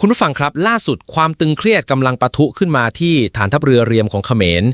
คุณผู้ฟังครับ ล่าสุดความตึงเครียดกำลังปะทุขึ้นมาที่ฐานทัพเรือเรียมของเขมร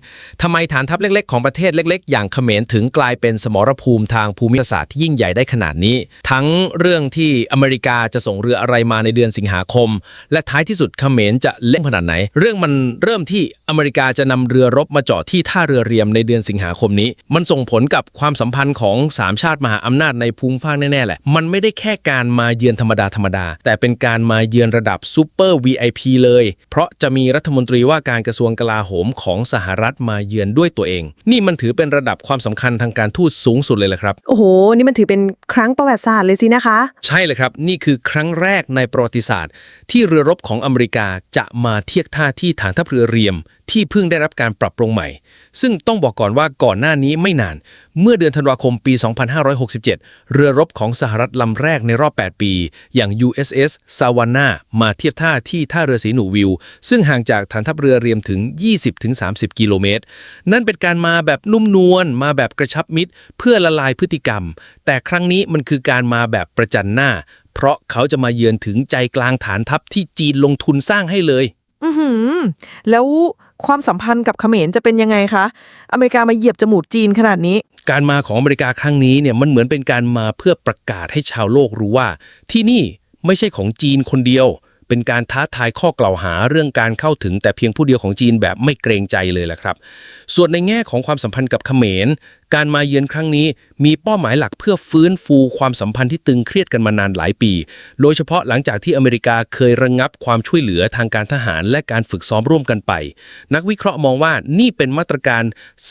ทำไมฐานทัพเล็ก ๆ ของประเทศเล็ก ๆ อย่างเขมรถึงกลายเป็นสมรภูมิทางภูมิศาสตร์ที่ยิ่งใหญ่ได้ขนาดนี้ ทั้งเรื่องที่อเมริกาจะส่งเรืออะไรมาในเดือนสิงหาคม และท้ายที่สุดเขมรจะเล่นขนาดไหน เรื่องมันเริ่มที่อเมริกาจะนำเรือรบมาจอดที่ท่าเรือเรียมในเดือนสิงหาคมนี้ มันส่งผลกับความสัมพันธ์ของสามชาติมหาอำนาจในภูมิภาคแน่ๆแหละมันไม่ได้แค่การมาเยือนธรรมดาธรรมดาแต่เป็นการมาเยือนระดับซูเปอร์ VIP เลย เพราะจะมีรัฐมนตรีว่าการกระทรวงกลาโหมของสหรัฐมาเยือนด้วยตัวเอง นี่มันถือเป็นระดับความสำคัญทางการทูตสูงสุดเลยแหละครับ โอ้โห นี่มันถือเป็นครั้งประวัติศาสตร์เลยสินะคะ ใช่เลยครับ นี่คือครั้งแรกในประวัติศาสตร์ ที่เรือรบของอเมริกาจะมาเทียบท่าที่ฐานทัพเรือเรียมที่เพิ่งได้รับการปรับปรุงใหม่ ซึ่งต้องบอกก่อนว่าก่อนหน้านี้ไม่นาน เมื่อเดือนธันวาคมปี 2567 เรือรบของสหรัฐลำแรกในรอบ 8 ปี อย่าง USS Savannah มาเทียบท่าที่ท่าเรือสีหนูวิว ซึ่งห่างจากฐานทัพเรือเรียมถึง 20-30 กิโลเมตร นั่นเป็นการมาแบบนุ่มนวลมาแบบกระชับมิตร เพื่อละลายพฤติกรรม แต่ครั้งนี้มันคือการมาแบบประจันหน้า เพราะเขาจะมาเยือนถึงใจกลางฐานทัพที่จีนลงทุนสร้างให้เลย อือหือ แล้ว ความสัมพันธ์กับเขมรจะเป็นยังไงคะ อเมริกามาเหยียบจมูกจีนขนาดนี้ การมาของอเมริกาครั้งนี้เนี่ยมันเหมือนเป็นการมาเพื่อประกาศให้ชาวโลกรู้ว่า ที่นี่ไม่ใช่ของจีนคนเดียว เป็นการท้าทายข้อกล่าวหาเรื่องการเข้าถึงแต่เพียงผู้เดียวของจีนแบบไม่เกรงใจเลยแหละครับ ส่วนในแง่ของความสัมพันธ์กับเขมร การมาเยือนครั้งนี้มีเป้าหมายหลักเพื่อฟื้นฟูความสัมพันธ์ที่ตึงเครียดกันมานานหลายปี โดยเฉพาะหลังจากที่อเมริกาเคยระงงับความช่วยเหลือทางการทหารและการฝึกซ้อมร่วมกันไป นักวิเคราะห์มองว่านี่เป็นมาตรการ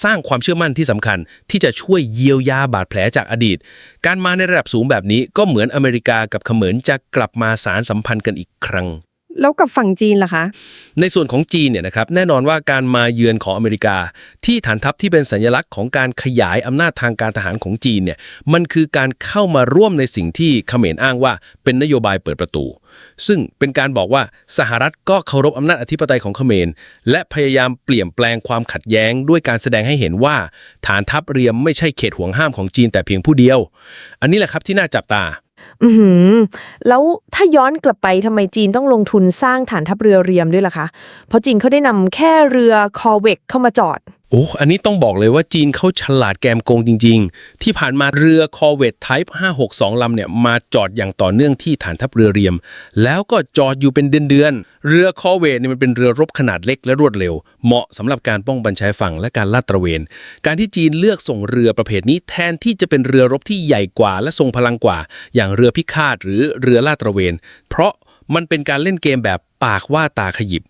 สร้างความเชื่อมั่นที่สำคัญ ที่จะช่วยเยียวยาบาดแผลจากอดีต การมาในระดับสูงแบบนี้ก็เหมือนอเมริกากับเขมรจะกลับมาสารสัมพันธ์กันอีกครั้ง แล้วกับฝั่งจีนล่ะคะ ในส่วนของจีนเนี่ยนะครับแน่นอนว่าการมาเยือนของอเมริกา ที่ฐานทัพที่เป็นสัญลักษณ์ของการขยายอำนาจทางการทหารของจีนเนี่ยมันคือการเข้ามาร่วมในสิ่งที่เขมรอ้างว่าเป็นนโยบายเปิดประตู ซึ่งเป็นการบอกว่าสหรัฐก็เคารพอำนาจอธิปไตยของเขมร และพยายามเปลี่ยนแปลงความขัดแย้ง ด้วยการแสดงให้เห็นว่า ฐานทัพเรียมไม่ใช่เขตห่วงห้ามของจีนแต่เพียงผู้เดียว อันนี้แหละครับที่น่าจับตา อืมแล้วถ้าย้อนกลับไปทำไมจีนต้องลงทุนสร้างฐานทัพเรือเรียมด้วยล่ะคะ เพราะจีนเขาได้นำแค่เรือคอเวกเข้ามาจอด โอ้อันนี้ต้องบอกเลยว่าจีนเขาฉลาดแกมโกงจริง ๆ ที่ผ่านมาเรือคอเวตไทป์562 ลำเนี่ยมาจอดอย่างต่อเนื่องที่ฐานทัพเรือเรียม แล้วก็จอดอยู่เป็นเดือนๆ เรือคอเวตเนี่ยมันเป็นเรือรบขนาดเล็กและรวดเร็ว เหมาะสำหรับการป้องกันชายฝั่งและการลาดตระเวน การที่จีนเลือกส่งเรือประเภทนี้แทนที่จะเป็นเรือรบที่ใหญ่กว่า และทรงพลังกว่า อย่างเรือพิฆาตหรือเรือลาดตระเวน เพราะมันเป็นการเล่นเกมแบบปากว่าตาขยิบ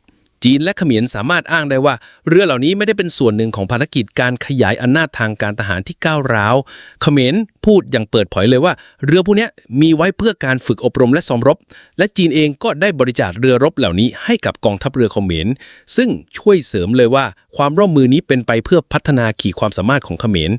จีนและเขมรสามารถอ้างได้ว่า เรือเหล่านี้ไม่ได้เป็นส่วนหนึ่งของภารกิจการขยายอำนาจทางการทหารที่ก้าวร้าวเขมรพูดอย่างเปิดเผยเลยว่า เรือพวกนี้มีไว้เพื่อการฝึกอบรมและซ้อมรบ และจีนเองก็ได้บริจาคเรือรบเหล่านี้ให้กับกองทัพเรือเขมรซึ่งช่วยเสริมเลยว่า ความร่วมมือนี้เป็นไปเพื่อพัฒนาขีดความสามารถของเขมร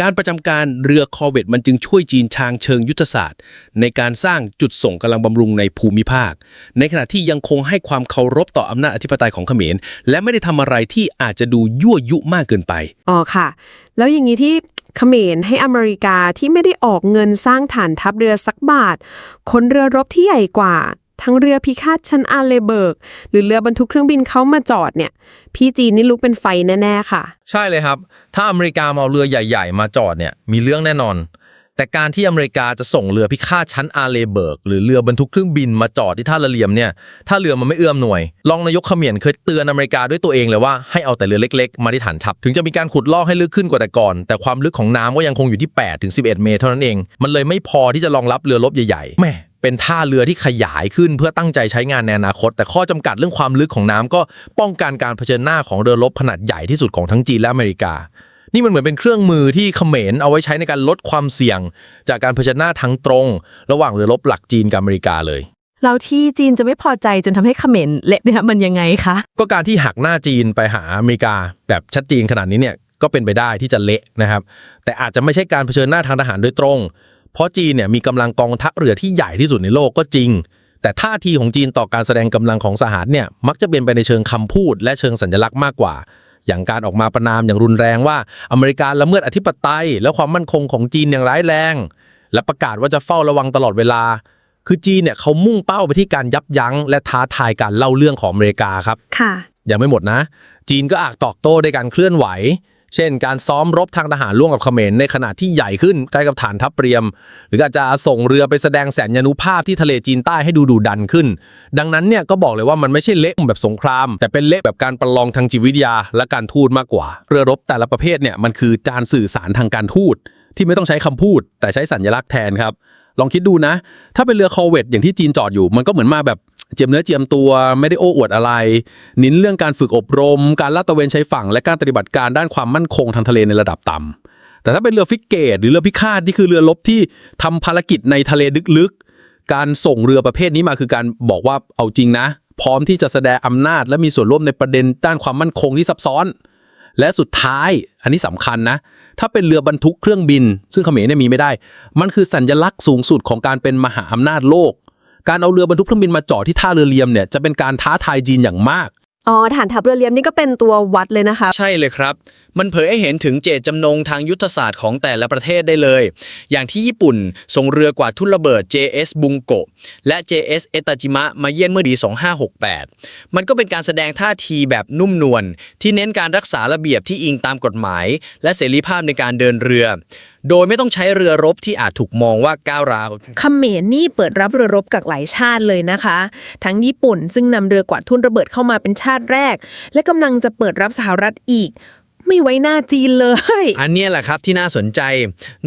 การประจำการเรือคอร์เวตมันจึงช่วยจีนชางเชิงยุทธศาสตร์ ในการสร้างจุดส่งกำลังบำรุงในภูมิภาค ในขณะที่ยังคงให้ความเคารพต่ออำนาจอธิปไตยของเขมร และไม่ได้ทำอะไรที่อาจจะดูยั่วยุมากเกินไป อ๋อค่ะ แล้วอย่างนี้ที่เขมรให้อเมริกาที่ไม่ได้ออกเงินสร้างฐานทัพเรือสักบาทขนเรือรบที่ใหญ่กว่า ทั้งเรือพิฆาตชั้นอาเลเบิร์ก หรือเรือบรรทุกเครื่องบินเขามาจอดเนี่ย พี่จีนนี่ลุกเป็นไฟแน่ๆค่ะ ใช่เลยครับ ถ้าอเมริกามาเอาเรือใหญ่ ๆ มาจอดเนี่ยมีเรื่องแน่นอน แต่การที่อเมริกาจะส่งเรือพิฆาตชั้นอาเลเบิร์ก หรือเรือบรรทุกเครื่องบินมาจอดที่ท่าละเลียมเนี่ยถ้าเรือมันไม่เอื้อมหน่วยรองนายกเขมรเคยเตือนอเมริกาด้วยตัวเองเลยว่าให้เอาแต่เรือเล็ก ๆ มาที่ฐานทัพถึงจะมีการขุดลอกให้ลึกขึ้นกว่าแต่ก่อน แต่ความลึกของน้ำก็ยังคงอยู่ที่8ถึง11 เมตรเท่านั้นเอง มันเลยไม่พอที่จะรองรับเรือรบใหญ่ๆแม่ เป็นท่าเรือที่ขยายขึ้นเพื่อตั้งใจใช้งานในอนาคต แต่ข้อจำกัดเรื่องความลึกของน้ำก็ป้องกันการเผชิญหน้าของเรือรบขนาดใหญ่ที่สุดของทั้งจีนและอเมริกา นี่มันเหมือนเป็นเครื่องมือที่เขมรเอาไว้ใช้ในการลดความเสี่ยง จากการเผชิญหน้าทางตรง ระหว่างเรือรบหลักจีนกับอเมริกาเลยแล้วที่จีนจะไม่พอใจจนทำให้เขมรเละเนี่ยมันยังไงคะ ก็การที่หักหน้าจีนไปหาอเมริกา แบบชัดเจนขนาดนี้เนี่ยก็เป็นไปได้ที่จะเละนะครับ แต่อาจจะไม่ใช่การเผชิญหน้าทางทหารโดยตรง เพราะจีนเนี่ยมีกำลังกองทัพเรือที่ใหญ่ที่สุดในโลกก็จริง แต่ท่าทีของจีนต่อการแสดงกำลังของสหรัฐเนี่ยมักจะเป็นไปในเชิงคำพูด และเชิงสัญลักษณ์มากกว่า อย่างการออกมาประนามอย่างรุนแรงว่าอเมริกาละเมิดอธิปไตย และความมั่นคงของจีนอย่างร้ายแรง และประกาศว่าจะเฝ้าระวังตลอดเวลา คือจีนเนี่ยเขามุ่งเป้าไปที่การยับยั้ง และท้าทายการเล่าเรื่องของอเมริกาครับค่ะยังไม่หมดนะ จีนก็อาจตอบโต้ด้วยการเคลื่อนไหว เช่น การซ้อมรบทางทหารร่วมกับเขมรในขณะที่ใหญ่ขึ้นใกล้กับฐานทัพเรียม หรืออาจจะส่งเรือไปแสดงแสนยานุภาพที่ทะเลจีนใต้ให้ดูดุดันขึ้น ดังนั้นเนี่ยก็บอกเลยว่ามันไม่ใช่เละแบบสงคราม แต่เป็นเละแบบการประลองทางจิตวิทยาและการทูตมากกว่า เรือรบแต่ละประเภทเนี่ยมันคือจานสื่อสารทางการทูตที่ไม่ต้องใช้คำพูด แต่ใช้สัญลักษณ์แทนครับลองคิดดูนะ ถ้าเป็นเรือคอเวตอย่างที่จีนจอดอยู่ มันก็เหมือนมาแบบ เจียมเนื้อเจียมตัวไม่ได้โอ้อวดอะไรเน้นเรื่องการฝึกอบรม การลาดตระเวนใชายฝั่งและการปฏิบัติการด้านความมั่นคงทางทะเลในระดับต่ำแต่ถ้าเป็นเรือฟิกเกต หรือเรือพิฆาตที่คือเรือรบที่ทำภารกิจในทะเลลึกๆ การส่งเรือประเภทนี้มาคือการบอกว่าเอาจริงนะ พร้อมที่จะแสดงอำนาจ และมีส่วนร่วมในประเด็นด้านความมั่นคงที่ซับซ้อน และสุดท้ายอันนี้สำคัญนะ ถ้าเป็นเรือบรรทุกเครื่องบิน ซึ่งเขมรเนี่ยมีไม่ได้ มันคือสัญลักษณ์สูงสุดของการเป็นมหาอำนาจโลก การเอาเรือบรรทุกเครื่องบินมาจอดที่ท่าเรือเลียมเนี่ยจะเป็นการท้าทายจีนอย่างมาก อ๋อฐานทัพเรือเลียมนี่ก็เป็นตัววัดเลยนะคะ ใช่เลยครับ มันเผยให้เห็นถึงเจตจำนงทางยุทธศาสตร์ของแต่ละประเทศได้เลย อย่างที่ญี่ปุ่นส่งเรือกว่าทุ่นระเบิด JS บุงโกะและ JS เอตาจิมะมาเยี่ยนเมื่อปี2568 มันก็เป็นการแสดงท่าทีแบบนุ่มนวลที่เน้นการรักษาระเบียบที่อิงตามกฎหมาย และเสรีภาพในการเดินเรือ โดยไม่ต้องใช้เรือรบที่อาจถูกมองว่าก้าวร้าวเขมรนี่เปิดรับเรือรบจากหลายชาติเลยนะคะ ทั้งญี่ปุ่นซึ่งนำเรือกวาดทุ่นระเบิดเข้ามาเป็นชาติแรก และกำลังจะเปิดรับสหรัฐอีก ไม่ไว้หน้าจีนเลย อันเนี้ยแหละครับที่น่าสนใจ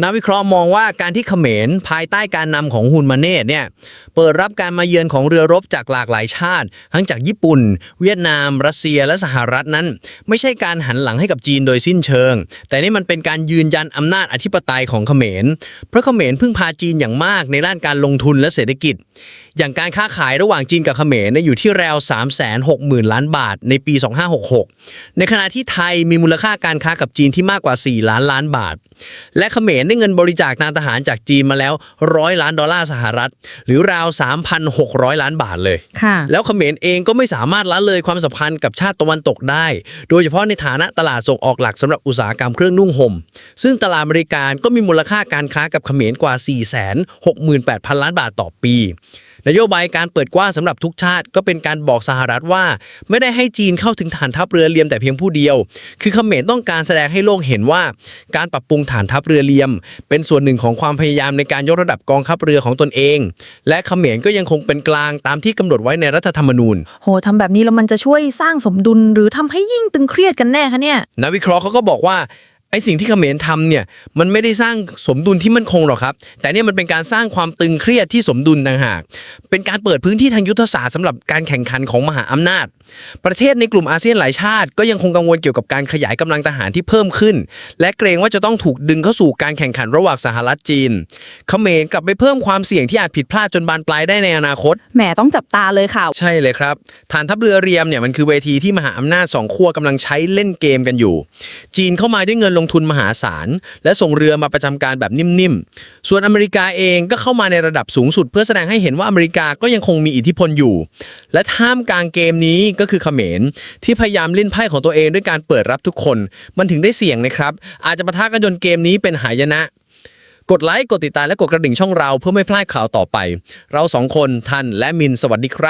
นักวิเคราะห์มองว่าการที่เขมรภายใต้การนำของฮุนมาเนตเนี่ยเปิดรับการมาเยือนของเรือรบจากหลากหลายชาติ ทั้งจากญี่ปุ่น เวียดนาม รัสเซียและสหรัฐนั้น ไม่ใช่การหันหลังให้กับจีนโดยสิ้นเชิง แต่นี่มันเป็นการยืนยันอำนาจอธิปไตยของเขมรเพราะเขมรพึ่งพาจีนอย่างมากในด้านการลงทุนและเศรษฐกิจอย่างการค้าขายระหว่างจีนกับเขมรเนี่ยอยู่ที่ราว3 6 0 0 0 0 ล้านบาทในปี 2566 ในขณะที่ไทยมีมูลค่าการค้ากับจีนที่มากกว่า 4 ล้านล้านบาท และเขมรได้เงินบริจาคนางทหารจากจีนมาแล้วร้อยล้านดอลลาร์สหรัฐ หรือราว 3,600 ล้านบาทเลยค่ะแล้วเขมรเองก็ไม่สามารถละเลยความสัมพันธ์กับชาติตะวันตกได้ โดยเฉพาะในฐานะตลาดส่งออกหลักสำหรับอุตสาหกรรมเครื่องนุ่งห่ม ซึ่งตลาดอเมริกันก็มีมูลค่าการค้ากับเขมรกว่า 468,000 ล้านบาทต่อปี นโยบายการเปิดกว้างสำหรับทุกชาติ ก็เป็นการบอกสหรัฐว่า ไม่ได้ให้จีนเข้าถึงฐานทัพเรือเลียมแต่เพียงผู้เดียว คือเขมรต้องการแสดงให้โลกเห็นว่า การปรับปรุงฐานทัพเรือเลียม เป็นส่วนหนึ่งของความพยายามในการยกระดับกองทัพเรือของตนเอง และเขมรก็ยังคงเป็นกลางตามที่กำหนดไว้ในรัฐธรรมนูญ โหทำแบบนี้แล้วมันจะช่วยสร้างสมดุลหรือทำให้ยิ่งตึงเครียดกันแน่คะเนี่ยนักวิเคราะห์เขาก็บอกว่า ไอ้สิ่งที่เขมรทำเนี่ยมันไม่ได้สร้างสมดุลที่มั่นคงหรอกครับ แต่เนี่ยมันเป็นการสร้างความตึงเครียดที่สมดุลต่างหาก เป็นการเปิดพื้นที่ทางยุทธศาสตร์สำหรับการแข่งขันของมหาอำนาจ ประเทศในกลุ่มอาเซียนหลายชาติ ก็ยังคงกังวลเกี่ยวกับการขยายกำลังทหารที่เพิ่มขึ้น และเกรงว่าจะต้องถูกดึงเข้าสู่การแข่งขันระหว่างสหรัฐจีน เขมรกลับไปเพิ่มความเสี่ยงที่อาจผิดพลาดจนบานปลายได้ในอนาคตแหมต้องจับตาเลยค่ะ ใช่เลยครับฐานทัพเรือเรียมเนี่ยมันคือเวทีที่มหาอำนาจสองขั้วกำลังใช้เล่นเกมกันอยู่ จีนเข้ามาด้วยเงินลงทุนมหาศาล และส่งเรือมาประจำการแบบนิ่มๆ ส่วนอเมริกาเองก็เข้ามาในระดับสูงสุด เพื่อแสดงให้เห็นว่าอเมริกาก็ยังคงมีอิทธิพลอยู่ และท่ามกลางเกมนี้ก็คือเขมร ที่พยายามเล่นไพ่ของตัวเองด้วยการเปิดรับทุกคน มันถึงได้เสี่ยงนะครับ อาจจะปะทะกันจนเกมนี้เป็นหายนะกดไลค์ กดติดตาม และกดกระดิ่งช่องเราเพื่อไม่พลาดข่าวต่อไป เราสองคนทันและมินสวัสดีครับ